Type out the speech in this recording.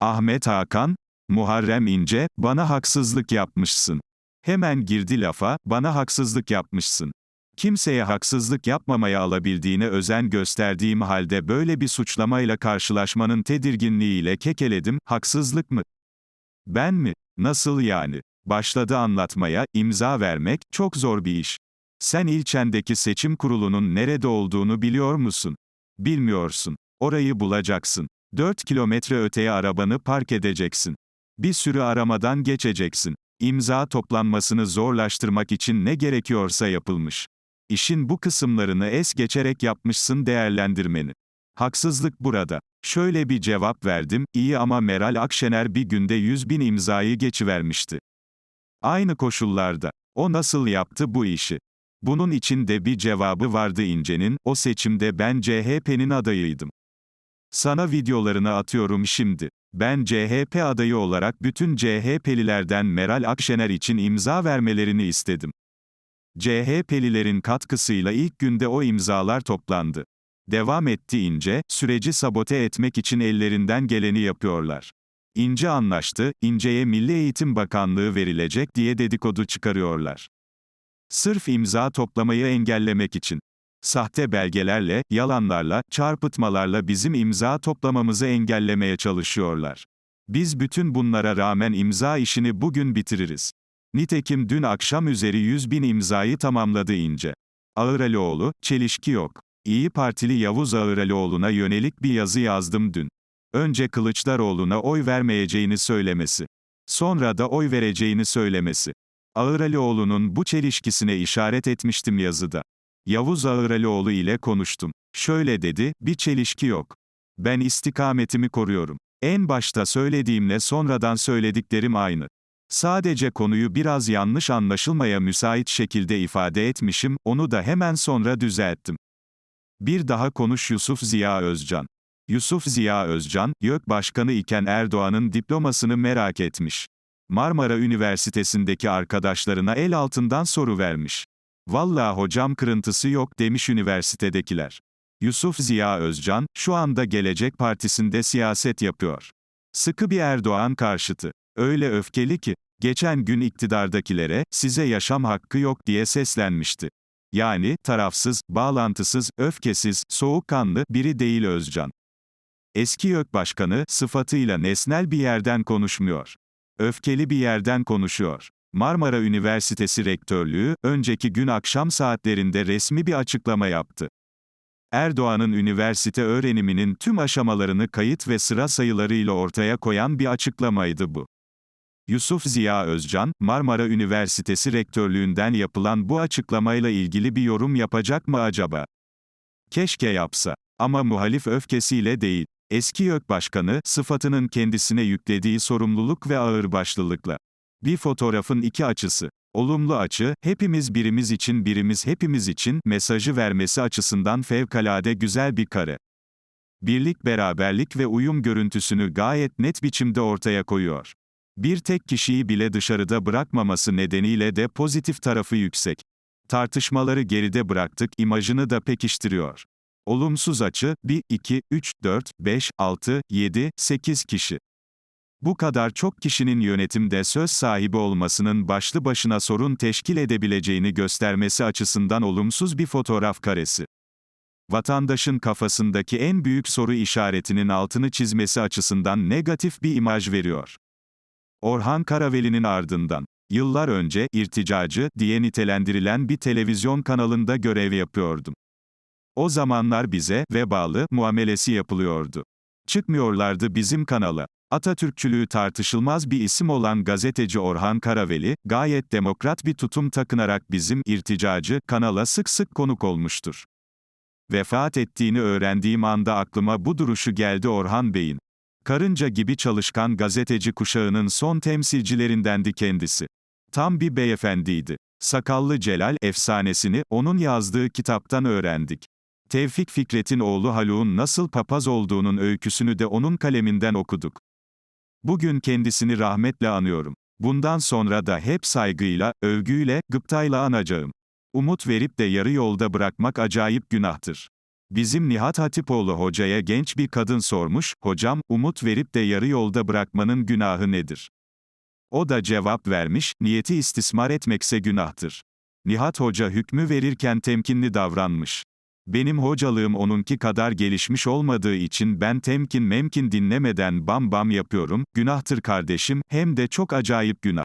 Ahmet Hakan, Muharrem İnce, bana haksızlık yapmışsın. Hemen girdi lafa, bana haksızlık yapmışsın. Kimseye haksızlık yapmamaya alabildiğine özen gösterdiğim halde böyle bir suçlamayla karşılaşmanın tedirginliğiyle kekeledim, haksızlık mı? Ben mi? Nasıl yani? Başladı anlatmaya, imza vermek, çok zor bir iş. Sen ilçendeki seçim kurulunun nerede olduğunu biliyor musun? Bilmiyorsun. Orayı bulacaksın. 4 kilometre öteye arabanı park edeceksin. Bir sürü aramadan geçeceksin. İmza toplanmasını zorlaştırmak için ne gerekiyorsa yapılmış. İşin bu kısımlarını es geçerek yapmışsın değerlendirmeni. Haksızlık burada. Şöyle bir cevap verdim, iyi ama Meral Akşener bir günde 100 bin imzayı geçivermişti. Aynı koşullarda. O nasıl yaptı bu işi? Bunun için de bir cevabı vardı İnce'nin, o seçimde ben CHP'nin adayıydım. Sana videolarını atıyorum şimdi. Ben CHP adayı olarak bütün CHP'lilerden Meral Akşener için imza vermelerini istedim. CHP'lilerin katkısıyla ilk günde o imzalar toplandı. Devam etti İnce, süreci sabote etmek için ellerinden geleni yapıyorlar. İnce anlaştı, İnce'ye Milli Eğitim Bakanlığı verilecek diye dedikodu çıkarıyorlar. Sırf imza toplamayı engellemek için. Sahte belgelerle, yalanlarla, çarpıtmalarla bizim imza toplamamızı engellemeye çalışıyorlar. Biz bütün bunlara rağmen imza işini bugün bitiririz. Nitekim dün akşam üzeri 100 bin imzayı tamamladı İnce. Ağıralioğlu, çelişki yok. İyi Partili Yavuz Ağıralioğlu'na yönelik bir yazı yazdım dün. Önce Kılıçdaroğlu'na oy vermeyeceğini söylemesi. Sonra da oy vereceğini söylemesi. Ağıralioğlu'nun bu çelişkisine işaret etmiştim yazıda. Yavuz Ağıralioğlu ile konuştum. Şöyle dedi, bir çelişki yok. Ben istikametimi koruyorum. En başta söylediğimle sonradan söylediklerim aynı. Sadece konuyu biraz yanlış anlaşılmaya müsait şekilde ifade etmişim, onu da hemen sonra düzelttim. Bir daha konuş Yusuf Ziya Özcan. Yusuf Ziya Özcan, YÖK Başkanı iken Erdoğan'ın diplomasını merak etmiş. Marmara Üniversitesi'ndeki arkadaşlarına el altından soru vermiş. Vallahi hocam kırıntısı yok demiş üniversitedekiler. Yusuf Ziya Özcan, şu anda Gelecek Partisi'nde siyaset yapıyor. Sıkı bir Erdoğan karşıtı. Öyle öfkeli ki, geçen gün iktidardakilere, size yaşam hakkı yok diye seslenmişti. Yani, tarafsız, bağlantısız, öfkesiz, soğukkanlı biri değil Özcan. Eski YÖK Başkanı, sıfatıyla nesnel bir yerden konuşmuyor. Öfkeli bir yerden konuşuyor. Marmara Üniversitesi Rektörlüğü, önceki gün akşam saatlerinde resmi bir açıklama yaptı. Erdoğan'ın üniversite öğreniminin tüm aşamalarını kayıt ve sıra sayılarıyla ortaya koyan bir açıklamaydı bu. Yusuf Ziya Özcan, Marmara Üniversitesi Rektörlüğünden yapılan bu açıklamayla ilgili bir yorum yapacak mı acaba? Keşke yapsa. Ama muhalif öfkesiyle değil. Eski YÖK Başkanı, sıfatının kendisine yüklediği sorumluluk ve ağırbaşlılıkla. Bir fotoğrafın iki açısı. Olumlu açı, hepimiz birimiz için birimiz hepimiz için mesajı vermesi açısından fevkalade güzel bir kare. Birlik beraberlik ve uyum görüntüsünü gayet net biçimde ortaya koyuyor. Bir tek kişiyi bile dışarıda bırakmaması nedeniyle de pozitif tarafı yüksek. Tartışmaları geride bıraktık imajını da pekiştiriyor. Olumsuz açı, 1, 2, 3, 4, 5, 6, 7, 8 kişi. Bu kadar çok kişinin yönetimde söz sahibi olmasının başlı başına sorun teşkil edebileceğini göstermesi açısından olumsuz bir fotoğraf karesi. Vatandaşın kafasındaki en büyük soru işaretinin altını çizmesi açısından negatif bir imaj veriyor. Orhan Karaveli'nin ardından, yıllar önce, irticacı, diye nitelendirilen bir televizyon kanalında görev yapıyordum. O zamanlar bize, vebalı, muamelesi yapılıyordu. Çıkmıyorlardı bizim kanala. Atatürkçülüğü tartışılmaz bir isim olan gazeteci Orhan Karaveli, gayet demokrat bir tutum takınarak bizim irticacı kanala sık sık konuk olmuştur. Vefat ettiğini öğrendiğim anda aklıma bu duruşu geldi Orhan Bey'in. Karınca gibi çalışkan gazeteci kuşağının son temsilcilerindendi kendisi. Tam bir beyefendiydi. Sakallı Celal efsanesini onun yazdığı kitaptan öğrendik. Tevfik Fikret'in oğlu Haluk'un nasıl papaz olduğunun öyküsünü de onun kaleminden okuduk. Bugün kendisini rahmetle anıyorum. Bundan sonra da hep saygıyla, övgüyle, gıptayla anacağım. Umut verip de yarı yolda bırakmak acayip günahtır. Bizim Nihat Hatipoğlu hocaya genç bir kadın sormuş, hocam, umut verip de yarı yolda bırakmanın günahı nedir? O da cevap vermiş, niyeti istismar etmekse günahtır. Nihat Hoca hükmü verirken temkinli davranmış. Benim hocalığım onunki kadar gelişmiş olmadığı için ben temkin memkin dinlemeden bam bam yapıyorum, günahtır kardeşim, hem de çok acayip günah.